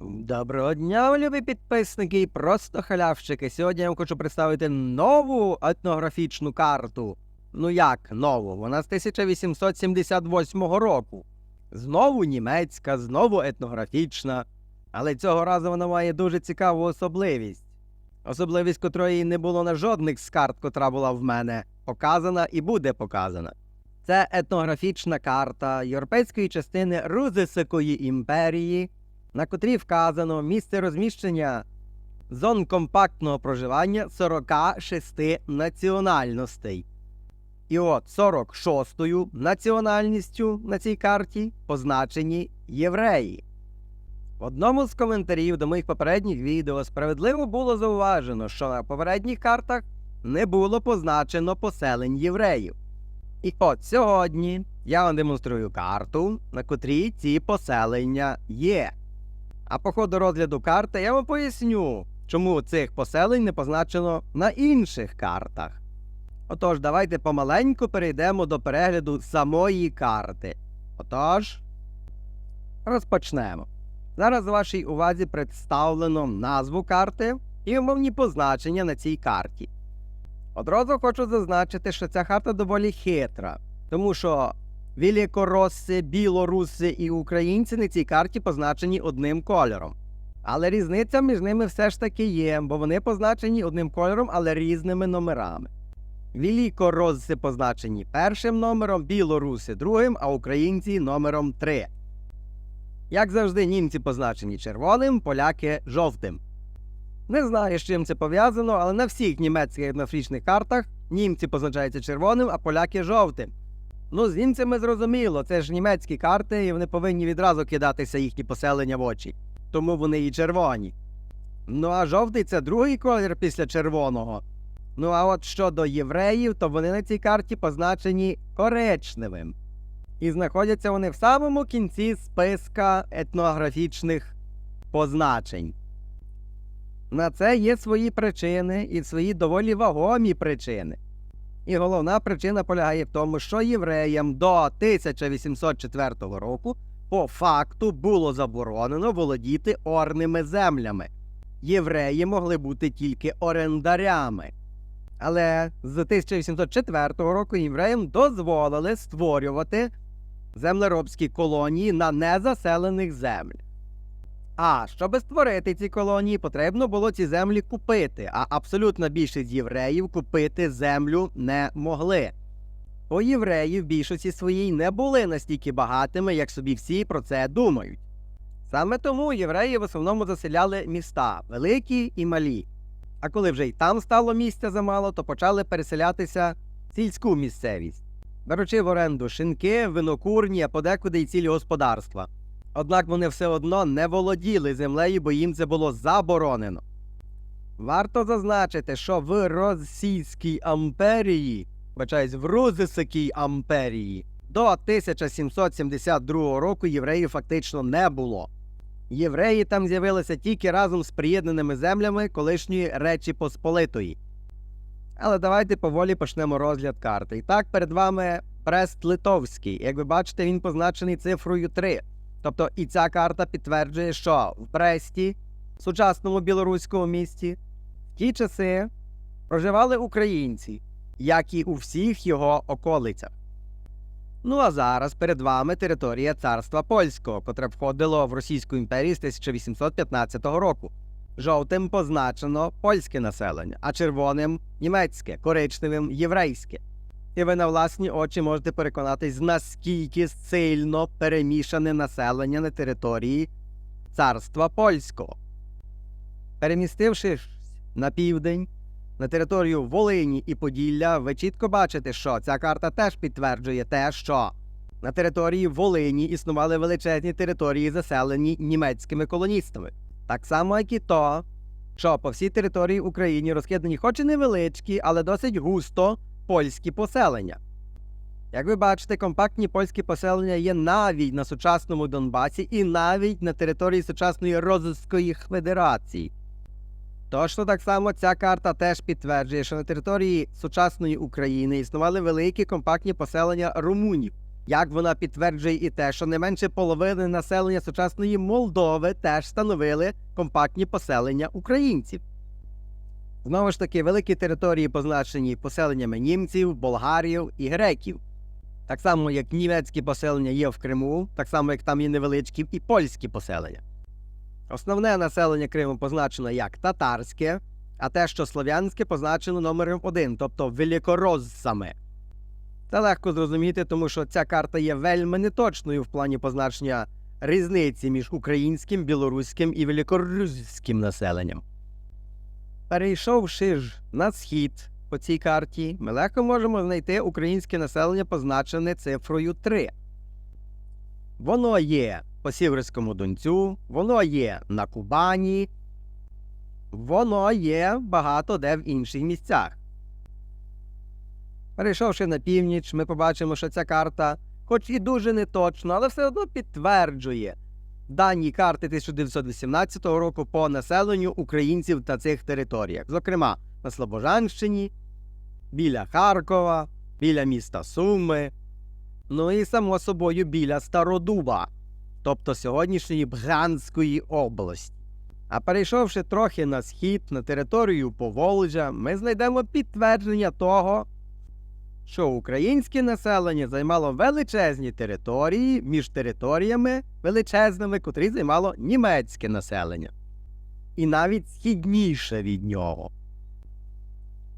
Доброго дня, любі підписники і просто халявщики. Сьогодні я вам хочу представити нову етнографічну карту. Ну як нову? Вона з 1878 року. Знову німецька, знову етнографічна. Але цього разу вона має дуже цікаву особливість. Особливість котрої не було на жодних з карт, котра була в мене, показана і буде показана. Це етнографічна карта європейської частини Рузисикої імперії, на котрій вказано місце розміщення зон компактного проживання 46 національностей. І от 46-ю національністю на цій карті позначені євреї. В одному з коментарів до моїх попередніх відео справедливо було зауважено, що на попередніх картах не було позначено поселень євреїв. І от сьогодні я вам демонструю карту, на котрій ці поселення є. А по ходу розгляду карти я вам поясню, чому цих поселень не позначено на інших картах. Отож, давайте помаленьку перейдемо до перегляду самої карти. Отож, розпочнемо. Зараз вашій увазі представлено назву карти і умовні позначення на цій карті. Одразу хочу зазначити, що ця карта доволі хитра, тому що великоросси, білоруси і українці на цій карті позначені одним кольором. Але різниця між ними все ж таки є, бо вони позначені одним кольором, але різними номерами. Великоросси позначені першим номером, білоруси другим, а українці номером 3. Як завжди, німці позначені червоним, поляки жовтим. Не знаю, з чим це пов'язано, але на всіх німецьких етнофрічних картах німці позначаються червоним, а поляки жовтим. Ну, з німцями зрозуміло, це ж німецькі карти, і вони повинні відразу кидатися їхні поселення в очі. Тому вони і червоні. Ну а жовтий це другий колір після червоного. Ну а от щодо євреїв, то вони на цій карті позначені коричневим. І знаходяться вони в самому кінці списка етнографічних позначень. На це є свої причини і свої доволі вагомі причини. І головна причина полягає в тому, що євреям до 1804 року по факту було заборонено володіти орними землями. Євреї могли бути тільки орендарями. Але з 1804 року євреям дозволили створювати землеробські колонії на незаселених землях. А щоб створити ці колонії, потрібно було ці землі купити, а абсолютна більшість євреїв купити землю не могли. Бо євреї в більшості своїй не були настільки багатими, як собі всі про це думають. Саме тому євреї в основному заселяли міста великі і малі. А коли вже й там стало місця замало, то почали переселятися в сільську місцевість, беручи в оренду шинки, винокурні, а подекуди й цілі господарства. Однак вони все одно не володіли землею, бо їм це було заборонено. Варто зазначити, що в Російській імперії, бачаюсь, в Рузисикій імперії до 1772 року євреїв фактично не було. Євреї там з'явилися тільки разом з приєднаними землями колишньої Речі Посполитої. Але давайте поволі почнемо розгляд карти. І так, перед вами Брест-Литовський. Як ви бачите, він позначений цифрою 3. Тобто і ця карта підтверджує, що в Бресті, сучасному білоруському місті, в ті часи проживали українці, як і у всіх його околицях. Ну а зараз перед вами територія царства польського, котре входило в Російську імперію з 1815 року. Жовтим позначено польське населення, а червоним німецьке, коричневим єврейське. І ви на власні очі можете переконатись, наскільки сильно перемішане населення на території царства польського. Перемістившись на південь, на територію Волині і Поділля, ви чітко бачите, що ця карта теж підтверджує те, що на території Волині існували величезні території, заселені німецькими колоністами. Так само, як і то, що по всій території України розкидані, хоч і невеличкі, але досить густо польські поселення. Як ви бачите, компактні польські поселення є навіть на сучасному Донбасі і навіть на території сучасної Розовської Федерації. Точно так само ця карта теж підтверджує, що на території сучасної України існували великі компактні поселення румунів, Як вона підтверджує і те, що не менше половини населення сучасної Молдови теж становили компактні поселення українців. Знову ж таки, великі території позначені поселеннями німців, болгарів і греків. Так само, як німецькі поселення є в Криму, так само, як там є невеличкі і польські поселення. Основне населення Криму позначено як татарське, а те, що слов'янське, позначено номером 1, тобто великорозсами. Це легко зрозуміти, тому що ця карта є вельми неточною в плані позначення різниці між українським, білоруським і великоруським населенням. Перейшовши ж на схід по цій карті, ми легко можемо знайти українське населення, позначене цифрою 3. Воно є по Сіверському Донцю, воно є на Кубані, воно є багато де в інших місцях. Перейшовши на північ, ми побачимо, що ця карта, хоч і дуже неточно, але все одно підтверджує дані карти 1918 року по населенню українців та цих територіях, зокрема на Слобожанщині, біля Харкова, біля міста Суми, ну і само собою біля Стародуба, тобто сьогоднішньої Бганської області. А перейшовши трохи на схід, на територію Поволжя, ми знайдемо підтвердження того, що українське населення займало величезні території між територіями величезними, котрі займало німецьке населення, і навіть східніше від нього.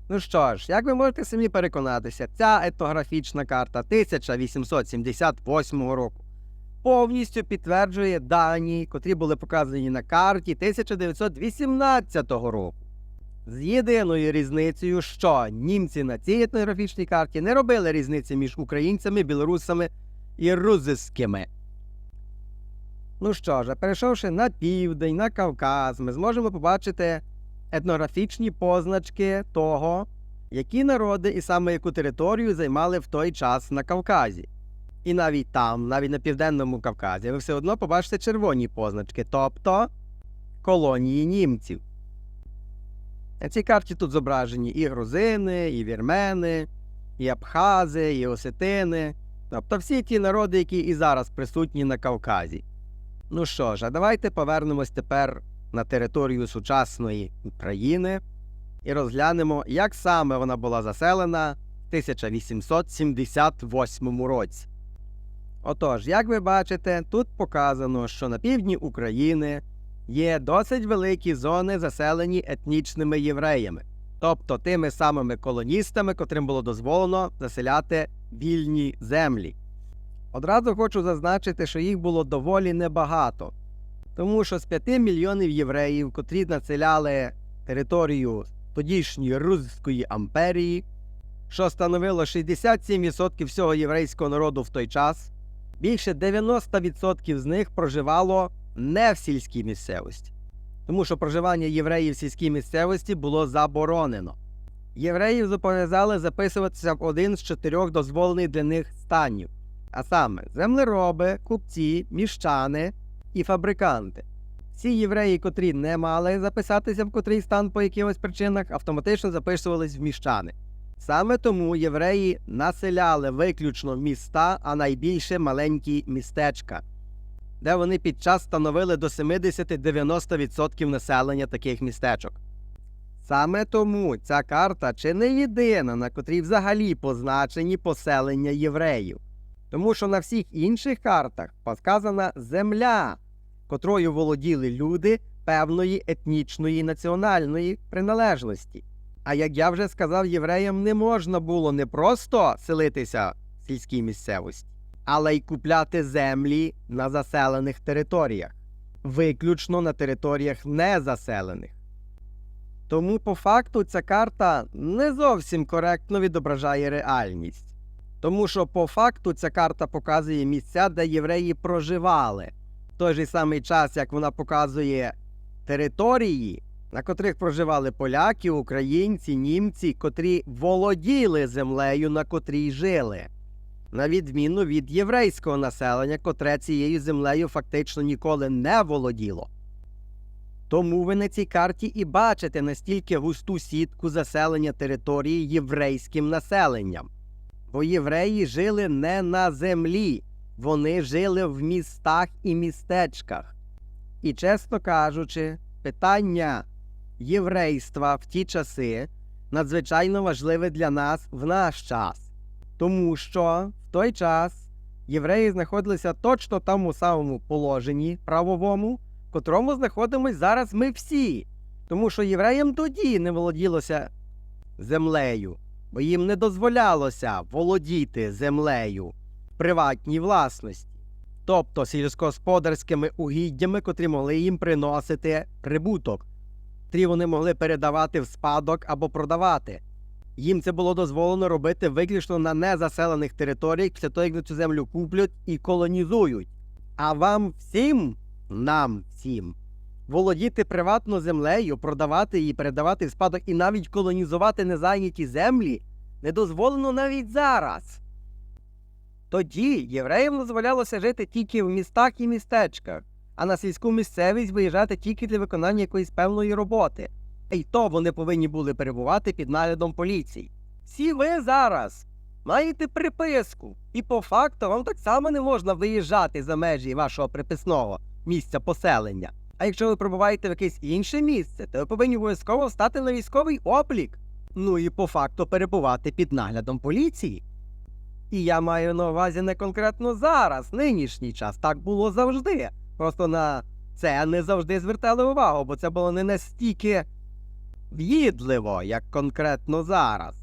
Ну що ж, як ви можете самі переконатися, ця етнографічна карта 1878 року повністю підтверджує дані, котрі були показані на карті 1918 року. З єдиною різницею, що німці на цій етнографічній карті не робили різниці між українцями, білорусами і рузискими. Ну що ж, перейшовши на південь, на Кавказ, ми зможемо побачити етнографічні позначки того, які народи і саме яку територію займали в той час на Кавказі. І навіть там, навіть на південному Кавказі, ви все одно побачите червоні позначки, тобто колонії німців. На цій карті тут зображені і грузини, і вірмени, і абхази, і осетини, тобто всі ті народи, які і зараз присутні на Кавказі. Ну що ж, а давайте повернемось тепер на територію сучасної України і розглянемо, як саме вона була заселена в 1878 році. Отож, як ви бачите, тут показано, що на півдні України є досить великі зони, заселені етнічними євреями, тобто тими самими колоністами, котрим було дозволено заселяти вільні землі. Одразу хочу зазначити, що їх було доволі небагато, тому що з 5 мільйонів євреїв, котрі населяли територію тодішньої Руської імперії, що становило 67% всього єврейського народу в той час, більше 90% з них проживало не в сільській місцевості, тому що проживання євреїв в сільській місцевості було заборонено. Євреїв зобов'язали записуватися в один з чотирьох дозволених для них станів, а саме землероби, купці, міщани і фабриканти. Всі євреї, котрі не мали записатися в котрий стан по якихось причинах, автоматично записувались в міщани. Саме тому євреї населяли виключно міста, а найбільше маленькі містечка, де вони під час становили до 70-90% населення таких містечок. Саме тому ця карта чи не єдина, на котрій взагалі позначені поселення євреїв, тому що на всіх інших картах показана земля, котрою володіли люди певної етнічної національної приналежності. А як я вже сказав, євреям не можна було не просто селитися в сільській місцевості, але й купляти землі на заселених територіях, виключно на територіях незаселених. Тому по факту ця карта не зовсім коректно відображає реальність. Тому що по факту ця карта показує місця, де євреї проживали, в той же самий час, як вона показує території, на котрих проживали поляки, українці, німці, котрі володіли землею, на котрій жили, на відміну від єврейського населення, котре цією землею фактично ніколи не володіло. Тому ви на цій карті і бачите настільки густу сітку заселення території єврейським населенням. Бо євреї жили не на землі, вони жили в містах і містечках. І, чесно кажучи, питання єврейства в ті часи надзвичайно важливе для нас в наш час. Тому що в той час євреї знаходилися точно в тому самому положенні правовому, в котрому знаходимось зараз ми всі. Тому що євреям тоді не володілося землею, бо їм не дозволялося володіти землею в приватній власності, тобто сільськогосподарськими угіддями, котрі могли їм приносити прибуток, котрі вони могли передавати в спадок або продавати. Їм це було дозволено робити виключно на незаселених територіях після того, як вони цю землю куплять і колонізують. А вам всім, нам всім, володіти приватно землею, продавати її, передавати в спадок і навіть колонізувати незайняті землі не дозволено навіть зараз. Тоді євреям дозволялося жити тільки в містах і містечках, а на сільську місцевість виїжджати тільки для виконання якоїсь певної роботи. І то вони повинні були перебувати під наглядом поліції. Всі ви зараз маєте приписку, і по факту вам так само не можна виїжджати за межі вашого приписного місця поселення. А якщо ви прибуваєте в якесь інше місце, то ви повинні обов'язково стати на військовий облік. Ну і по факту перебувати під наглядом поліції. І я маю на увазі не конкретно зараз, нинішній час. Так було завжди. Просто на це не завжди звертали увагу, бо це було не настільки в'їдливо, як конкретно зараз.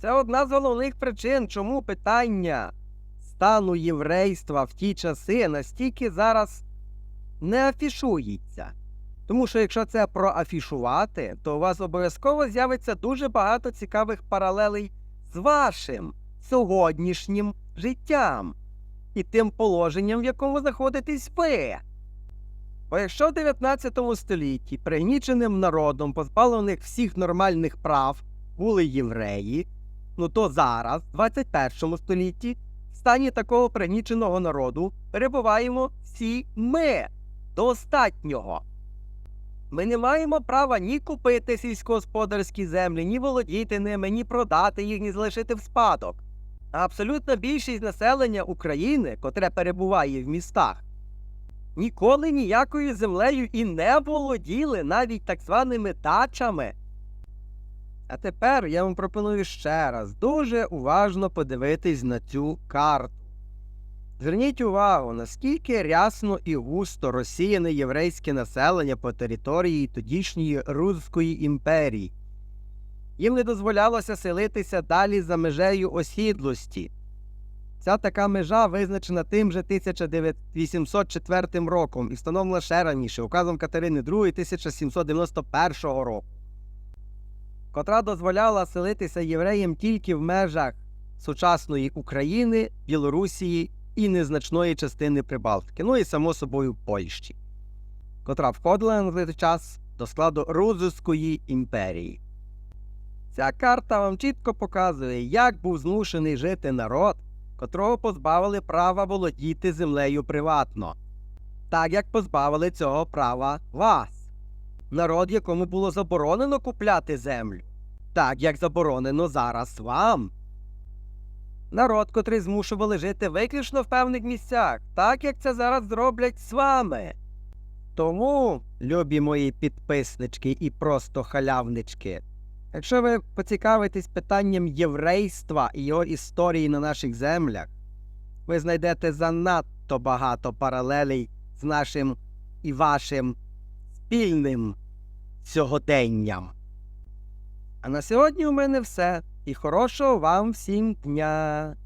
Це одна з головних причин, чому питання стану єврейства в ті часи настільки зараз не афішується. Тому що якщо це проафішувати, то у вас обов'язково з'явиться дуже багато цікавих паралелей з вашим сьогоднішнім життям і тим положенням, в якому знаходитесь ви. Бо якщо в 19 столітті пригніченим народом, позбавлених всіх нормальних прав, були євреї, ну то зараз, в 21 столітті, в стані такого пригніченого народу перебуваємо всі ми до останнього. Ми не маємо права ні купити сільськогосподарські землі, ні володіти ними, ні продати їх, ні залишити в спадок. А абсолютна більшість населення України, котре перебуває в містах, ніколи ніякою землею і не володіли навіть так званими дачами. А тепер я вам пропоную ще раз дуже уважно подивитись на цю карту. Зверніть увагу, наскільки рясно і густо розсіяне єврейське населення по території тодішньої Руської імперії. Їм не дозволялося селитися далі за межею осідлості. Ця така межа визначена тим же 1804 роком і встановлена ще раніше указом Катерини II 1791 року, котра дозволяла селитися євреям тільки в межах сучасної України, Білорусії і незначної частини Прибалтики, ну і само собою Польщі, котра входила на той час до складу Рузовської імперії. Ця карта вам чітко показує, як був змушений жити народ, котрого позбавили права володіти землею приватно, так як позбавили цього права вас, народ, якому було заборонено купляти землю, так як заборонено зараз вам. Народ, котрий змушували жити виключно в певних місцях, так як це зараз зроблять з вами. Тому, любі мої підписнички і просто халявнички, якщо ви поцікавитесь питанням єврейства і його історії на наших землях, ви знайдете занадто багато паралелей з нашим і вашим спільним сьогоденням. А на сьогодні у мене все. І хорошого вам всім дня!